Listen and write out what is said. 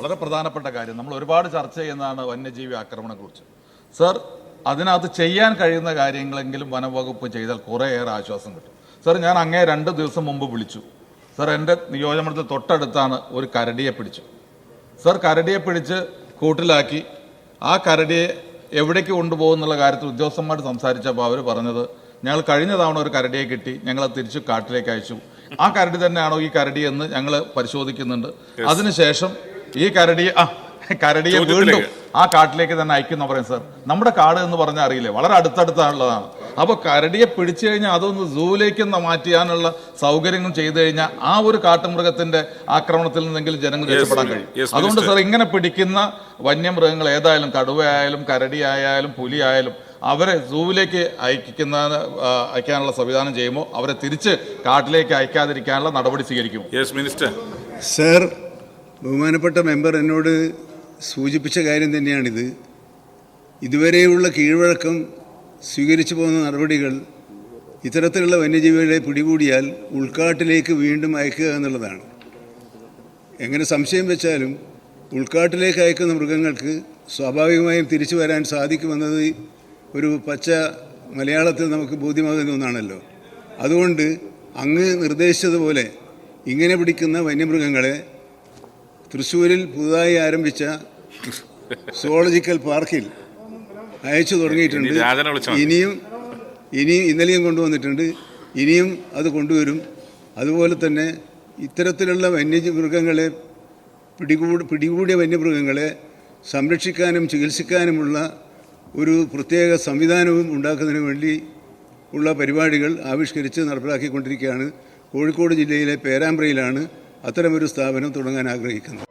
വളരെ പ്രധാനപ്പെട്ട കാര്യം. നമ്മൾ ഒരുപാട് ചർച്ച ചെയ്യുന്നതാണ് വന്യജീവി ആക്രമണത്തെക്കുറിച്ച്. സർ അതിനകത്ത് ചെയ്യാൻ കഴിയുന്ന കാര്യങ്ങളെങ്കിലും വനംവകുപ്പ് ചെയ്താൽ കുറേയേറെ ആശ്വാസം കിട്ടും. സർ ഞാൻ അങ്ങേ രണ്ട് ദിവസം മുമ്പ് വിളിച്ചു. സർ എന്റെ നിയോജനമണ്ഡലത്തിൽ തൊട്ടടുത്താണ് ഒരു കരടിയെ പിടിച്ചു. സർ കരടിയെ പിടിച്ച് കൂട്ടിലാക്കി. ആ കരടിയെ എവിടേക്ക് കൊണ്ടുപോകുന്നുള്ള കാര്യത്തിൽ ഉദ്യോഗസ്ഥന്മാർ സംസാരിച്ചപ്പോൾ അവർ പറഞ്ഞത് ഞങ്ങൾ കഴിഞ്ഞ തവണ ഒരു കരടിയെ കിട്ടി ഞങ്ങൾ തിരിച്ചു തിരിച്ച് കാട്ടിലേക്ക് അയച്ചു. ആ കരടി തന്നെയാണോ ഈ കരടി എന്ന് ഞങ്ങൾ പരിശോധിക്കുന്നുണ്ട്. അതിനുശേഷം ഈ കരടിയെ ആ കരടിയെ വീണ്ടും ആ കാട്ടിലേക്ക് തന്നെ അയക്കുന്ന പറയും സർ നമ്മുടെ കാട് എന്ന് പറഞ്ഞാൽ അറിയില്ലേ? വളരെ അടുത്തടുത്താണുള്ളതാണ്. അപ്പോൾ കരടിയെ പിടിച്ചു കഴിഞ്ഞാൽ അതൊന്ന് സൂവിലേക്ക് ഒന്ന് മാറ്റിയാനുള്ള സൗകര്യങ്ങൾ ചെയ്തു കഴിഞ്ഞാൽ ആ ഒരു കാട്ടുമൃഗത്തിന്റെ ആക്രമണത്തിൽ നിന്നെങ്കിലും ജനങ്ങൾ രക്ഷപ്പെടാൻ കഴിയും. അതുകൊണ്ട് സാർ ഇങ്ങനെ പിടിക്കുന്ന വന്യമൃഗങ്ങൾ ഏതായാലും കടുവയായാലും കരടിയായാലും പുലിയായാലും അവരെ സൂവിലേക്ക് അയക്കുന്ന അയക്കാനുള്ള സംവിധാനം ചെയ്യുമ്പോൾ അവരെ തിരിച്ച് കാട്ടിലേക്ക് അയക്കാതിരിക്കാനുള്ള നടപടി സ്വീകരിക്കും യെസ് മിനിസ്റ്റർ സർ ബഹുമാനപ്പെട്ട മെമ്പർ എന്നോട് സൂചിപ്പിച്ച കാര്യം തന്നെയാണിത്. ഇതുവരെയുള്ള കീഴ്വഴക്കം സ്വീകരിച്ചു പോകുന്ന നടപടികൾ ഇത്തരത്തിലുള്ള വന്യജീവികളെ പിടികൂടിയാൽ ഉൾക്കാട്ടിലേക്ക് വീണ്ടും അയക്കുക എന്നുള്ളതാണ്. എങ്ങനെ സംശയം വെച്ചാലും ഉൾക്കാട്ടിലേക്ക് അയക്കുന്ന മൃഗങ്ങൾക്ക് സ്വാഭാവികമായും തിരിച്ചു വരാൻ സാധിക്കുമെന്നത് ഒരു പച്ച മലയാളത്തിൽ നമുക്ക് ബോധ്യമാകുന്ന ഒന്നാണല്ലോ. അതുകൊണ്ട് അങ്ങ് നിർദ്ദേശിച്ചതുപോലെ ഇങ്ങനെ പിടിക്കുന്ന വന്യമൃഗങ്ങളെ തൃശ്ശൂരിൽ പുതുതായി ആരംഭിച്ച സുവോളജിക്കൽ പാർക്കിൽ അയച്ചു തുടങ്ങിയിട്ടുണ്ട്. ഇനിയും ഇനിയും ഇന്നലെയും കൊണ്ടുവന്നിട്ടുണ്ട്. ഇനിയും അത് കൊണ്ടുവരും. അതുപോലെ തന്നെ ഇത്തരത്തിലുള്ള വന്യമൃഗങ്ങളെ പിടികൂടി പിടികൂടിയ വന്യമൃഗങ്ങളെ സംരക്ഷിക്കാനും ചികിത്സിക്കാനുമുള്ള ഒരു പ്രത്യേക സംവിധാനവും ഉണ്ടാക്കുന്നതിന് വേണ്ടി ഉള്ള പരിപാടികൾ ആവിഷ്കരിച്ച് നടപ്പിലാക്കിക്കൊണ്ടിരിക്കുകയാണ്. കോഴിക്കോട് ജില്ലയിലെ പേരാമ്പ്രയിലാണ് അത്തരമൊരു സ്ഥാപനം തുടങ്ങാൻ ആഗ്രഹിക്കുന്നത്